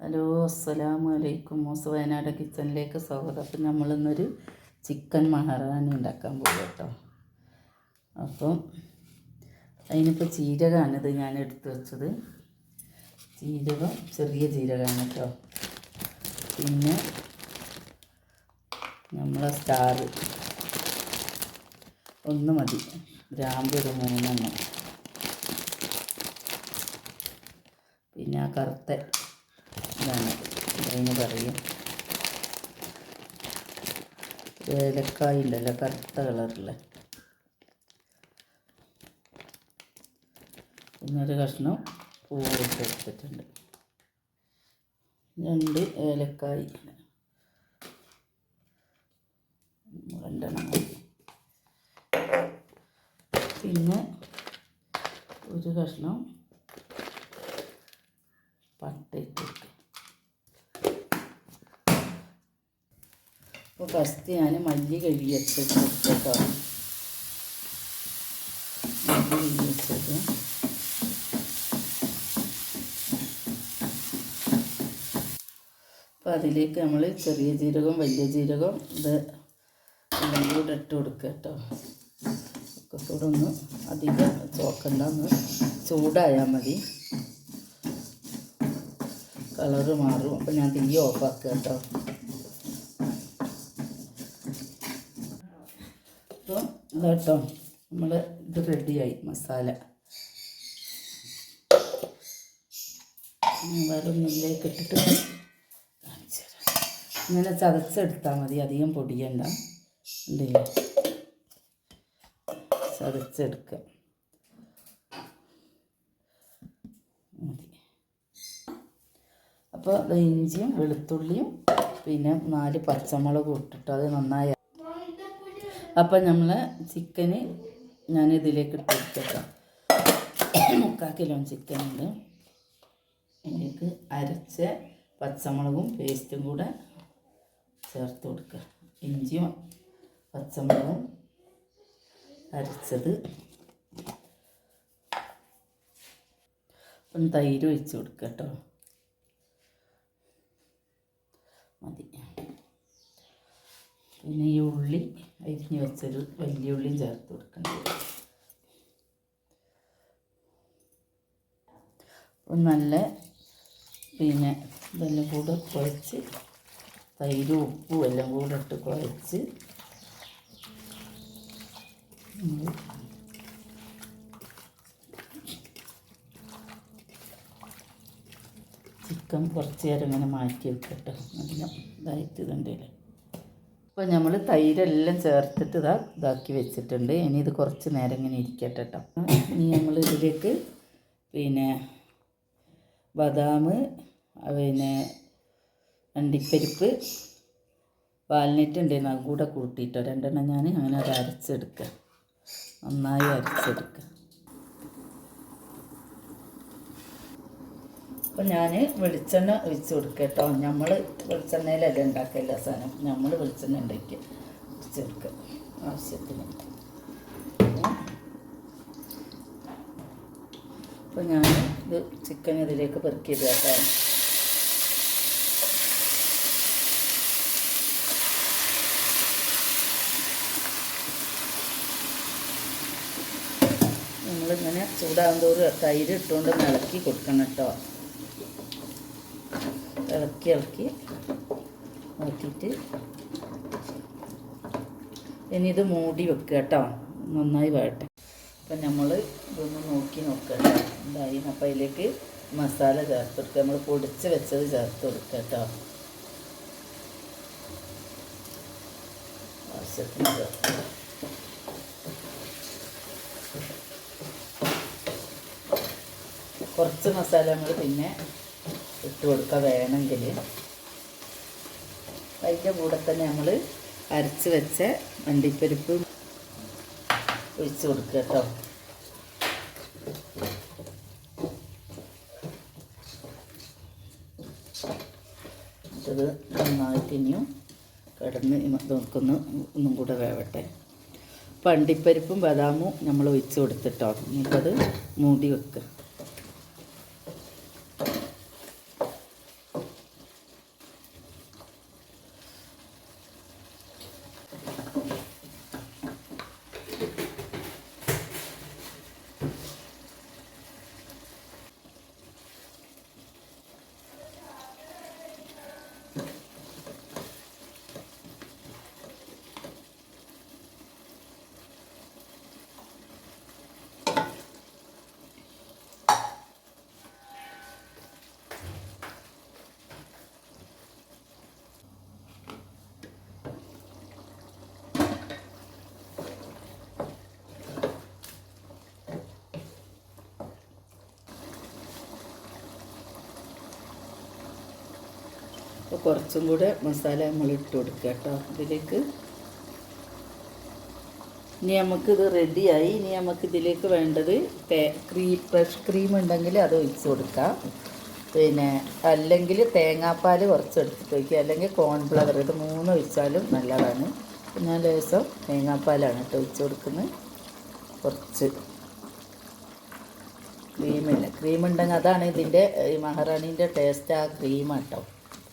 Hello അസ്സലാമു അലൈക്കും. MOS Wayanad കിച്ചണിലേക്ക് സ്വാഗതം. അപ്പം നമ്മളിന്നൊരു ചിക്കൻ മഹാറാണി ഉണ്ടാക്കാൻ പോകും കേട്ടോ അപ്പം അതിനിപ്പോൾ ചീരകാണിത് ഞാൻ എടുത്തു വെച്ചത്. ജീരകം ചെറിയ ജീരകമാണ് കേട്ടോ പിന്നെ നമ്മളെ സ്റ്റാർ ഒന്ന് മതി. ഗ്രാമ്പ് ഒരു മൂന്നെണ്ണം. പിന്നെ ആ കറുത്ത ഇതാണ്. അതിന് പറയും. ഏലക്കായ ഉണ്ടല്ലോ കറുത്ത കളറിൽ. പിന്നൊരു കഷ്ണം പൂവ് എടുത്തിട്ടുണ്ട്. രണ്ട് ഏലക്കായ്. രണ്ടെണ്ണം. പിന്നെ ഒരു കഷ്ണം പട്ട ഇട്ട് വെക്കുക അപ്പോൾ ഫസ്റ്റ് ഞാൻ മല്ലി കഴുകി വെച്ചത് കേട്ടോ. മല്ലി അപ്പോൾ അതിലേക്ക് നമ്മൾ ചെറിയ ജീരകം വലിയ ജീരകം ഇത് എല്ലാം കൂടെ ഇട്ട് കൊടുക്കുക കേട്ടോ. ഒക്കെ കൂടെ ഒന്ന് അധികം ചോക്കണ്ട ഒന്ന് ചൂടായാൽ മതി. കളറ് മാറും. അപ്പം ഞാൻ തീ ഓഫാക്കുക കേട്ടോ. ഇതാട്ടോ. നമ്മൾ ഇത് റെഡിയായി മസാല. വേറെ ഇട്ടിട്ട് കാണിച്ചു ഇങ്ങനെ ചതച്ചെടുത്താൽ മതി അധികം പൊടിയണ്ട. ഉണ്ടല്ലോ ചതച്ചെടുക്കുക അപ്പോൾ ഇഞ്ചിയും വെളുത്തുള്ളിയും പിന്നെ നാല് പച്ചമുളകും ഇട്ടിട്ട് അത് നന്നായി അപ്പം നമ്മൾ ചിക്കന് ഞാൻ ഇതിലേക്ക് ഇട്ട് മുക്കാൽ കിലോ ചിക്കൻ ഉണ്ട് ഇതിലേക്ക് അരച്ച പച്ചമുളകും പേസ്റ്റും കൂടെ ചേർത്ത് കൊടുക്കുക ഇഞ്ചിയും പച്ചമുളകും അരച്ചത്. തൈര് ഒഴിച്ച് കൊടുക്കുക കേട്ടോ മതി പിന്നെ ഈ ഉള്ളി അരിഞ്ഞ് വെച്ചൊരു വലിയ ഉള്ളിയും ചേർത്ത് കൊടുക്കണം. നല്ല പിന്നെ ഇതെല്ലാം കൂടെ കുഴച്ച് തൈരും ഉപ്പും എല്ലാം കൂടെ ഇട്ട് കുഴച്ച് ചിക്കൻ കുറച്ച് നേരം ഇങ്ങനെ മാറ്റി വെക്കട്ടെ. നല്ല ഇതായിട്ട് ഇതുണ്ടല്ലേ അപ്പോൾ നമ്മൾ തൈരെല്ലാം ചേർത്തിട്ട് ഇതാ ഇതാക്കി വെച്ചിട്ടുണ്ട്. ഇനി ഇത് കുറച്ച് നേരം ഇങ്ങനെ ഇരിക്കട്ടെ കേട്ടോ ഇനി നമ്മൾ ഇതിലേക്ക് പിന്നെ ബദാം പിന്നെ അണ്ടിപ്പരിപ്പ് വാൽനട്ട് ഉണ്ടായിരുന്നു അതും കൂടെ കൂട്ടിയിട്ടോ രണ്ടെണ്ണം ഞാൻ അങ്ങനെ അത് അരച്ചെടുക്കുക നന്നായി അരച്ചെടുക്കുക അപ്പം ഞാൻ വെളിച്ചെണ്ണ ഒഴിച്ച് കൊടുക്കുക കേട്ടോ നമ്മൾ വെളിച്ചെണ്ണയിലല്ല ഉണ്ടാക്കില്ല സാധനം. നമ്മൾ വെളിച്ചെണ്ണ ഉണ്ടാക്കി ഒഴിച്ചെടുക്കുക ആവശ്യത്തിന്. അപ്പോൾ ഞാൻ ഇത് ചിക്കൻ ഇതിലേക്ക് പെറുക്കിയത് കേട്ടോ. നമ്മളിങ്ങനെ ചൂടാകും തൈര് ഇട്ടുകൊണ്ട് ഇളക്കി കൊടുക്കണം കേട്ടോ. ഇളക്കി ഇളക്കി നോക്കിയിട്ട് ഇനി ഇത് മൂടി വെക്കുക കേട്ടോ. നന്നായി വേട്ടെ അപ്പം നമ്മൾ ഇതൊന്ന് നോക്കി നോക്കുക കേട്ടോ. എന്തായി അപ്പം അതിലേക്ക് മസാല ചേർത്ത് കൊടുക്കുക. നമ്മൾ പൊടിച്ച് വെച്ചത് ചേർത്ത് കൊടുക്കുക കേട്ടോ. ആവശ്യത്തിന് കുറച്ച് മസാല നമ്മൾ പിന്നെ ഇട്ട് കൊടുക്കുക വേണമെങ്കിൽ അതിന്റെ കൂടെ തന്നെ നമ്മൾ അരച്ച് വെച്ച വണ്ടിപ്പരിപ്പ് ഒഴിച്ച് കൊടുക്കുക കേട്ടോ. ഇത് നന്നായിട്ട് ഇനിയും കിടന്ന് നോക്കുന്ന. ഒന്നും കൂടെ വേവട്ടെ. പണ്ടിപ്പരിപ്പും ബദാമും നമ്മൾ ഒഴിച്ച് കൊടുത്തിട്ടോ. ഇനിയിപ്പോൾ മൂടി വെക്കുക അപ്പോൾ കുറച്ചും കൂടെ മസാല നമ്മൾ ഇട്ട് കൊടുക്കുക കേട്ടോ ഇതിലേക്ക്. ഇനി നമുക്കിത് റെഡിയായി ഇനി നമുക്ക് ഇതിലേക്ക് വേണ്ടത് ക്രീം ഫ്രഷ് ക്രീം ഉണ്ടെങ്കിൽ അത് ഒഴിച്ച് കൊടുക്കാം. പിന്നെ അല്ലെങ്കിൽ തേങ്ങാപ്പാൽ കുറച്ച് എടുത്തിട്ട് വയ്ക്കുക അല്ലെങ്കിൽ കോൺഫ്ലവർ ഇത് മൂന്ന് ഒഴിച്ചാലും നല്ലതാണ്. ഞാൻ ലേസം തേങ്ങാപ്പാലാണ് കേട്ടോ ഒഴിച്ച് കൊടുക്കുന്നത്. കുറച്ച് ക്രീമില്ല ക്രീം ഉണ്ടെങ്കിൽ അതാണ് ഇതിന്റെ മഹാറാണീന്റെ ടേസ്റ്റ് ആ ക്രീം കേട്ടോ.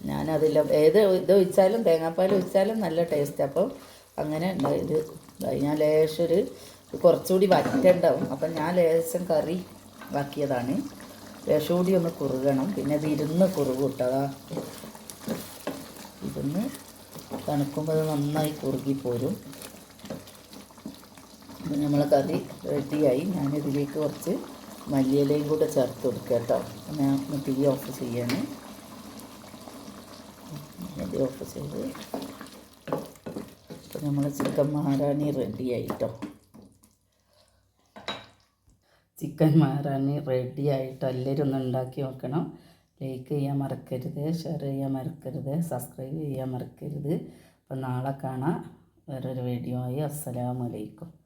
ഞാനതിൽ ഏത് ഇത് ഒഴിച്ചാലും തേങ്ങാപ്പാൽ ഒഴിച്ചാലും നല്ല ടേസ്റ്റ് അപ്പം അങ്ങനെ ഇതായി ഞാൻ ലേശം ഒരു കുറച്ചുകൂടി വറ്റണ്ടാവും അപ്പം ഞാൻ ലേശം കറി ആക്കിയതാണ്. ലേശം കൂടി ഒന്ന് കുറുകണം. പിന്നെ വിരുന്ന് ഇരുന്ന് കുറുകും കേട്ടോ ഇരുന്ന് തണുക്കുമ്പോൾ അത് നന്നായി കുറുകി പോരും. നമ്മളെ കറി റെഡിയായി ഞാനിതിലേക്ക് കുറച്ച് മല്ലിയിലയും കൂടെ ചേർത്ത് കൊടുക്കാം കേട്ടോ ഞാൻ തീ ഓഫ് ചെയ്യാണ്. തീ ഓഫ് ചെയ്ത്. അപ്പോൾ നമ്മൾ ചിക്കൻ മഹാറാണി റെഡി ആയിട്ടോ? ചിക്കൻ മഹാറാണി റെഡി ആയിട്ട്? എല്ലാവരും ഒന്ന് ഉണ്ടാക്കി നോക്കണം. ലൈക്ക് ചെയ്യാൻ മറക്കരുത് ഷെയർ ചെയ്യാൻ മറക്കരുത് സബ്സ്ക്രൈബ് ചെയ്യാൻ മറക്കരുത്. അപ്പോൾ നാളെ കാണാം. വേറൊരു വീഡിയോ ആയി. അസ്സലാമലൈക്കും